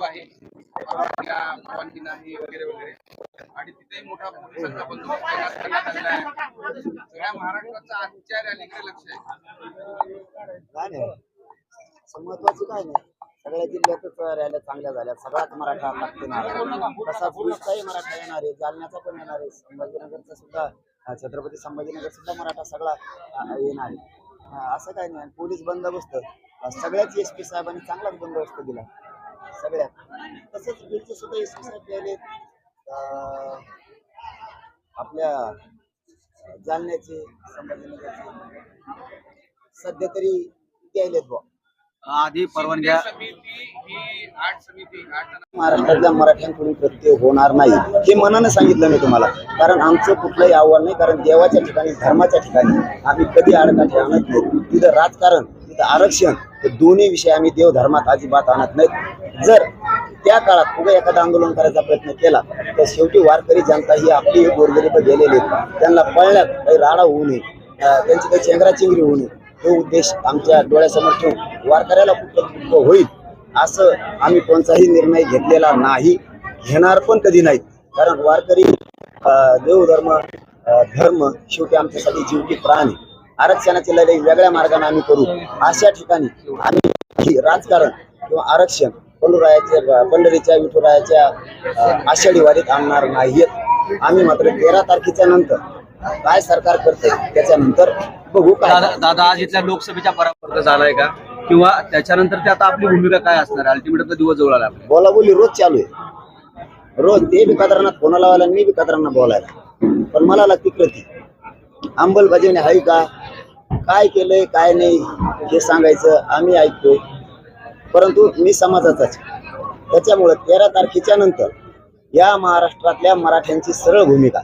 आहे नाही वगैरे वगैरे आणि तिथे मोठा पोलिसांचा बंदोबस्त तैनात करण्यात आलेला आहे सगळ्या महाराष्ट्राचं आजच्या रॅलीकडे लक्ष आहे काय नाही महत्वाचं काय नाही? सगळ्या जिल्ह्यातच रॅल्या चांगल्या झाल्या सगळ्याच मराठा लागते तसा पुरुषचाही मराठा येणार आहे. जालन्याचा पण येणार आहे. संभाजीनगरचा सुद्धा छत्रपती संभाजीनगर सुद्धा मराठा सगळा येणार आहे. असं काही नाही. पोलीस बंदोबस्त. सगळ्याच एस पी साहेबांनी चांगलाच बंदोबस्त दिला. सगळ्यात. तसंच बीडचे सुद्धा एस पी साहेब यायले अं, आपल्या जालन्याचे संभाजीनगरचे. सध्या तरी द्यायलेत बुवा. आधी परवानग्या समिती ही आठ समिती आठ जण महाराष्ट्रातल्या मराठ्यांकडून प्रत्यय होणार नाही हे मनानं सांगितलं मी तुम्हाला. कारण आमचं कुठलंही आव्हान नाही कारण देवाच्या ठिकाणी धर्माच्या ठिकाणी आम्ही कधी आडकाठी आणत नाही. तिथं राजकारण तिथं आरक्षण हे दोन्ही विषय आम्ही देव धर्मात अजिबात आणत नाहीत. जर त्या काळात उगा एखादा आंदोलन करायचा प्रयत्न केला तर शेवटी वारकरी जनता ही आपली गोरगरीब गेलेली आहेत. त्यांना पळण्यात काही राडा होऊ नये. त्यांची काही चेंगराचेंगरी होऊ नये. तो उद्देश आमच्या डोळ्यासमोर ठेवून वारकऱ्याला कुठं होईल असं आम्ही कोणताही निर्णय घेतलेला नाही घेणार पण कधी नाही कारण वारकरी देवधर्म धर्म शेवटी आमच्यासाठी जीवकी प्राण. आहे आरक्षणाची लढाई वेगळ्या मार्गाने आम्ही करू अशा ठिकाणी आम्ही राजकारण किंवा आरक्षण पंडुरायाच्या पंढरीच्या विठुरायाच्या आषाढी वारीत आणणार नाहीत आम्ही मात्र तेरा तारखेच्या नंतर काय सरकार करते त्याच्यानंतर बघू काय दादा दादा आज इथल्या लोकसभेच्या परापर्क झालाय का? किंवा त्याच्यानंतर ते आता आपली भूमिका काय असणार अल्टिमेट दिवस जवळ आला आपल्या बोला बोली रोज चालू आहे. रोज ते बी कदरांना फोन लावायला आणि मी बी कदरांना बोलायला. पण मला लागते कृती अंमलबजावणी आहे का? काय केलंय काय नाही हे सांगायचं आम्ही ऐकतोय. परंतु मी समाजाचाच. त्याच्यामुळं तेरा तारखेच्या नंतर या महाराष्ट्रातल्या मराठ्यांची सरळ भूमिका.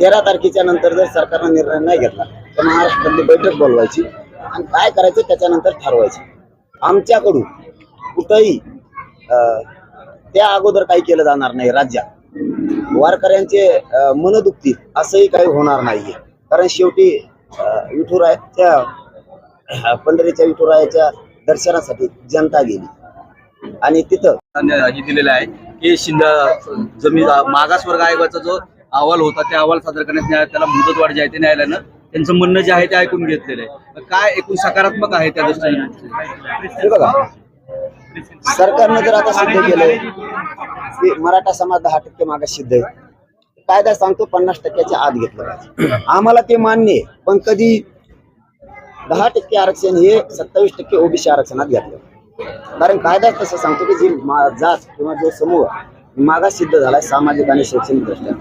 तेरा तारखेच्या नंतर जर सरकारनं निर्णय नाही घेतला तर महाराष्ट्रातली बैठक बोलवायची आणि काय करायचं त्याच्यानंतर ठरवायचं. आमच्याकडून कुठंही अं, त्या अगोदर काही केलं जाणार नाही राज्यात. वारकऱ्यांचे मन दुखतील असंही काही होणार नाहीये. कारण शेवटी विठुरायाच्या पंढरीच्या विठुरायाच्या दर्शनासाठी जनता गेली. आणि तिथं दिलेलं आहे हे शिंदा जमीन मागासवर्ग आयोगाचा जो अहवाल होता त्या अहवाल सादर करण्यात त्याला मुदतवाढ जी आहे ते न्यायालयानं त्यांचं म्हणणं जे आहे ते ऐकून घेतलेलं आहे. काय एकूण सकारात्मक आहे त्या दृष्टीने बघा सरकारनं जर आता सिद्ध केलं की मराठा समाज दहा टक्के मागास सिद्ध आहे. कायदा सांगतो पन्नास टक्क्याच्या आत घेतलं पाहिजे. आम्हाला ते मान्य आहे पण कधी दहा टक्के आरक्षण हे सत्तावीस टक्के ओबीसी आरक्षणात घेतलं. कारण कायदा तसं सांगतो की जी जात किंवा जो समूह मागास सिद्ध झालाय सामाजिक आणि शैक्षणिक दृष्ट्या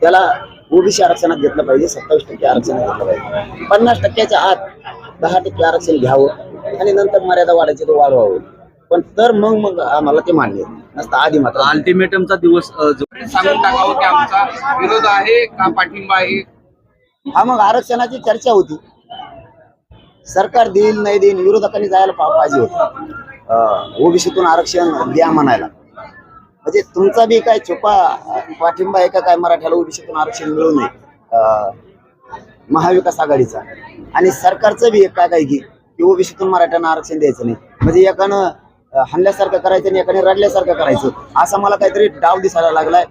त्याला ओबीसी आरक्षणात घेतलं पाहिजे सत्तावीस टक्के आरक्षणात घेतलं पाहिजे. पन्नास टक्क्याच्या आत दहा टक्के आरक्षण घ्यावं आणि नंतर मर्यादा वाढायची तो वाढवावं. पण तर मग मग आम्हाला ते मान्य. नसतं आधी मात्र. अल्टिमेटमचा दिवस सांगून टाकावं की आमचा विरोध आहे का पाठिंबा आहे? हा मग आरक्षणाची चर्चा होती. सरकार देईल नाही देईल विरोधकांनी जायला पाहिजे होतं. ओबीसीतून आरक्षण द्या म्हणायला. म्हणजे तुमचा बी काय छुपा पाठिंबा आहे का काय मराठ्याला ओबीसीतून आरक्षण मिळू नये? महाविकास आघाडीचा. आणि सरकारचं बी एक काय काय की ओबीसीतून मराठ्यांना आरक्षण द्यायचं नाही. म्हणजे एकानं हल्ल्यासारखं करायचं आणि एकाने रडल्यासारखं करायचं. असा मला काहीतरी डाव दिसायला लागलाय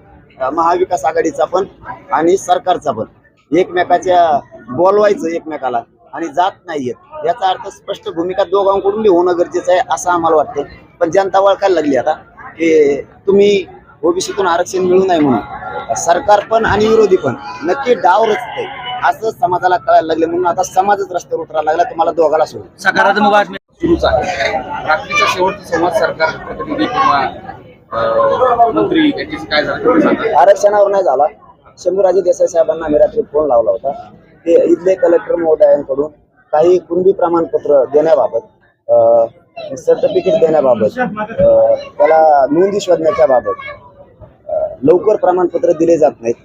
महाविकास आघाडीचा पण आणि सरकारचा पण. एकमेकाच्या बोलवायचं एकमेकाला आणि जात नाहीयेत. याचा अर्थ स्पष्ट भूमिका दोघांकडून बी होणं गरजेचं आहे असं आम्हाला वाटतं पण जनता वळखायला लागली आता की तुम्ही ओबीसीतून आरक्षण मिळू नये म्हणून. सरकार पण आणि विरोधी पण नक्की डाव रचतंय असं समाजाला कळायला लागले. म्हणून आता समाजच रस्त्यावर उतरायला लागला तुम्हाला दोघाला सोडून. सकारात्मक बातमी. सुरूच आहे. रात्रीचा शेवटचा संवाद सरकार प्रतिनिधी किंवा मंत्री यांच्याशी काय झालं आरक्षणावर नाही झाला. शंभूराजे देसाई साहेबांना आम्ही रात्री फोन लावला होता. ते इथले कलेक्टर महोदयांकडून काही कुणबी प्रमाणपत्र देण्याबाबत सर्टिफिकेट देण्याबाबत त्याला नोंदी शोधण्याच्या बाबत लवकर प्रमाणपत्र दिले जात नाहीत.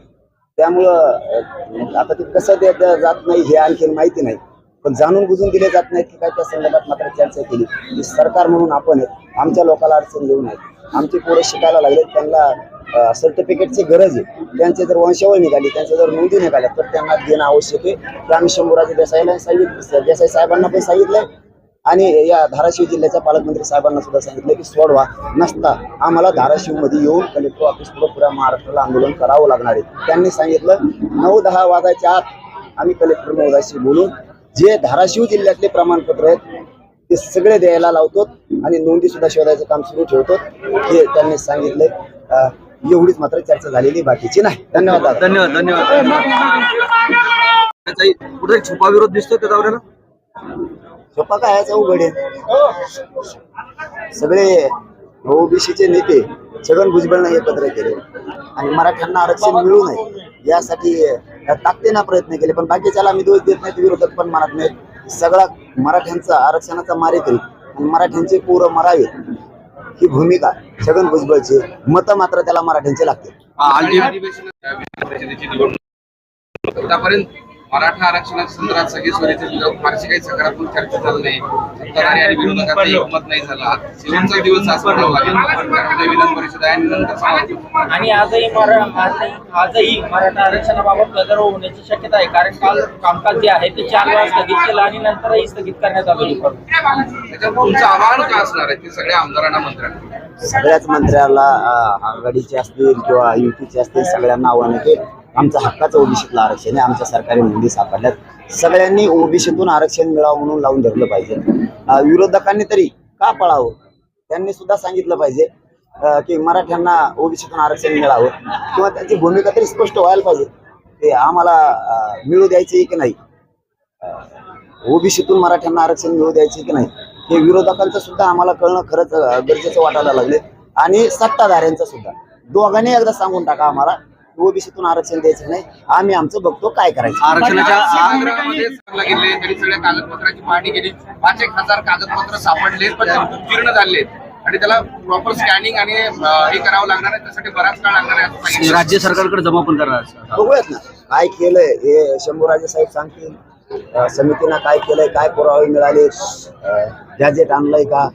त्यामुळं आता ते कसं देत जात नाही हे आणखी माहिती नाही. पण जाणून बुजून दिले जात नाहीत की काय त्या संदर्भात मात्र चर्चा केली. की सरकार म्हणून आपण आमच्या लोकांना अडचण येऊ नये. आमची पोरं शिकायला लागले त्यांना सर्टिफिकेटची गरज आहे. त्यांचे जर वंशावळ निघाली त्यांच्या जर नोंदी निघाल्या तर त्यांना देणं आवश्यक आहे. ते आम्ही शंभूराजे देसाईला सांगितलं देसाई साहेबांना पण सांगितलंय. आणि या धाराशिव जिल्ह्याच्या पालकमंत्री साहेबांना सुद्धा सांगितलं की सोडवा नसता आम्हाला धाराशिवमध्ये येऊन कलेक्टर ऑफिस पुढे पुऱ्या महाराष्ट्राला आंदोलन करावं लागणार आहे. त्यांनी सांगितलं नऊ दहा वाजायच्या आत आम्ही कलेक्टर महोदयाशी बोलून जे धाराशिव जिल्ह्यातले प्रमाणपत्र आहेत ते सगळे द्यायला लावतो आणि नोंदी सुद्धा शोधायचं काम सुरू ठेवतो. हे त्यांनी सांगितलंय. अं, एवढीच मात्र चर्चा झालेली बाकीची नाही. धन्यवाद. धन्यवाद धन्यवाद. कुठे छुपा विरोध दिसतोय त्या दौऱ्याला? सोपा काय उघड आहे सगळे ओबीसीचे नेते छगन भुजबळनं एकत्र केले. आणि मराठ्यांना आरक्षण मिळू नये यासाठी ताकदीनं प्रयत्न केले. पण बाकीच्याला आम्ही दोष देत नाहीत विरोधक पण मानत नाहीत. सगळा मराठ्यांचा आरक्षणाचा मारेकरी आणि मराठ्यांचे पोरं मरावे. ही भूमिका छगन भुजबळची मतं मात्र त्याला मराठ्यांचे लागते मराठा आरक्षणाच्या संदर्भात सगळी तुझ्यावर फारशी काही सकारात्मक चर्चा झाली नाही. सत्ताधारी आणि विरोधकांचा एकमत नाही झाला. शेवटचा दिवस विधान परिषद आहे आणि नंतर समाज आणि आजही मरा आजही मराठा आरक्षणाबाबत गदारोळ होण्याची शक्यता आहे. कारण काल कामकाज जे आहे ते चार वेळा स्थगित केलं आणि नंतरही स्थगित करण्यात आलं त्याच्यात तुमचं आव्हान काय असणार आहे? ते सगळ्या आमदारांना मंत्र्यांना. सगळ्याच मंत्र्याला आघाडीचे असतील किंवा युतीचे असतील सगळ्यांना आव्हान आहे की आमचं हक्काचं ओबीसीतलं आरक्षण आहे. आमच्या सरकारी नोंदी सापडल्यात. सगळ्यांनी ओबीसीतून आरक्षण मिळावं म्हणून लावून धरलं पाहिजे. विरोधकांनी तरी का पळावं? त्यांनी सुद्धा सांगितलं पाहिजे की मराठ्यांना ओबीसीतून आरक्षण मिळावं. किंवा त्यांची भूमिका तरी स्पष्ट व्हायला पाहिजे. ते आम्हाला मिळू द्यायचे की नाही? ओबीसीतून मराठ्यांना आरक्षण मिळू द्यायचे की नाही? हे विरोधकांचं सुद्धा आम्हाला कळणं खरंच गरजेचं वाटायला लागले आणि सत्ताधाऱ्यांचं सुद्धा. दोघांनी एकदा सांगून टाका आम्हाला. ओबीसीतून आरक्षण द्यायचं नाही. आम्ही आमचं बघतो काय करायचं. आरक्षणाच्या गेले सगळ्या कागदपत्राची पाहणी केली पाच एक हजार कागदपत्र सापडले पण ते उत्तीर्ण झाले. आणि त्याला प्रॉपर स्कॅनिंग आणि अं, हे करावं लागणार आहे त्यासाठी बराच काळ लागणार आहे असं सांगितलं. राज्य सरकारकडे जमा पण करणार आहे. बघूयात ना काय केलंय हे शंभूराजे साहेब सांगतील. अं, समितीनं काय केलंय काय पुरावे मिळाले गॅजेट आणलंय का?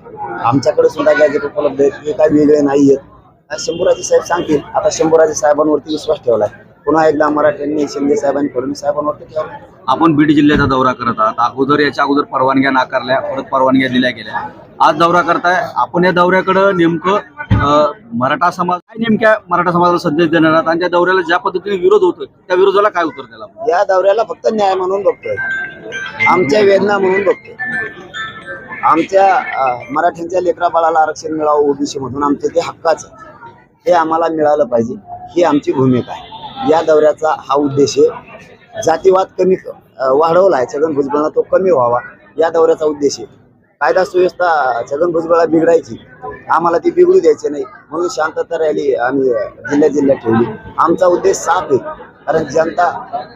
आमच्याकडे सुद्धा गॅजेट उपलब्ध आहेत हे काय वेगळे नाहीयेत. अं, शंभूराजे साहेब सांगतील. आता शंभूराजे साहेबांवरती विश्वास ठेवलाय. पुन्हा एकदा मराठ्यांनी शिंदे साहेबांनी फडणवीस साहेबांवरती ठेवला आपण बीड जिल्ह्याचा दौरा करत आहात. अगोदर याच्या अगोदर परवानग्या नाकारल्या परत परवानग्या दिल्या गेल्या. आज दौरा करताय. आपण या दौऱ्याकडं नेमकं मराठा समाज काय नेमक्या मराठा समाजाला संदेश देणार आहात? आणि त्या दौऱ्याला ज्या पद्धतीने विरोध होतोय त्या विरोधाला काय उत्तर द्यायला? या दौऱ्याला फक्त न्याय म्हणून बघतोय. आमच्या वेदना म्हणून बघतोय. आमच्या मराठ्यांच्या लेकरा बाळाला आरक्षण मिळावं ओबीसी मधून आमचं ते हक्काचं. हे आम्हाला मिळालं पाहिजे. ही आमची भूमिका आहे. या दौऱ्याचा हा उद्देश आहे. जातीवाद कमी वाढवला आहे. छगन भुजबळांना तो कमी व्हावा. या दौऱ्याचा उद्देश आहे. कायदा सुव्यवस्था छगन भुजबळला बिघडायची. आम्हाला ती बिघडू द्यायची नाही. म्हणून शांतता रॅली आम्ही अं, जिल्ह्यात ठेवली. आमचा उद्देश साफ आहे. कारण जनता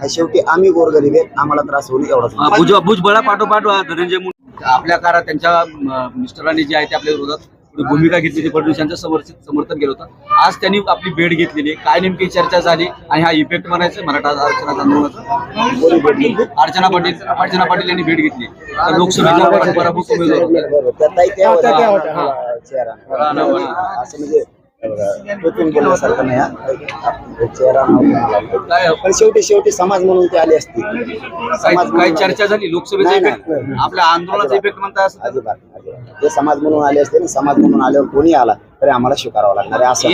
हा शेवटी आम्ही गोरगरीब आहेत आम्हाला त्रास होईल भुज भुजबळा पाठोपाठ धनंजय आपल्या काळात त्यांच्या मिस्टरांनी जे आहे ते आपल्या विरोधात भूमिका घेतली होती फडणवीस यांचं समर्थित समर्थन केलं होतं. आज त्यांनी आपली भेट घेतलेली आहे. काय नेमकी चर्चा झाली आणि हा इफेक्ट म्हणायचं मराठा आरक्षणाचा आंदोलनाचा? अर्चना पाटील अर्चना पाटील यांनी भेट घेतली. तर लोकसभेचा पराभूत उमेदवार म्हणजे हा. पण शेवटी शेवटी समाज म्हणून ते आले असते. काही चर्चा झाली? लोकसभेचा इफेक्ट. आपल्या आंदोलनाचा इफेक्ट म्हणताय असं. ते समाज म्हणून आले असते ना समाज म्हणून आल्यावर कोणी आला तरी आम्हाला स्वीकारावं लागणार आहे असं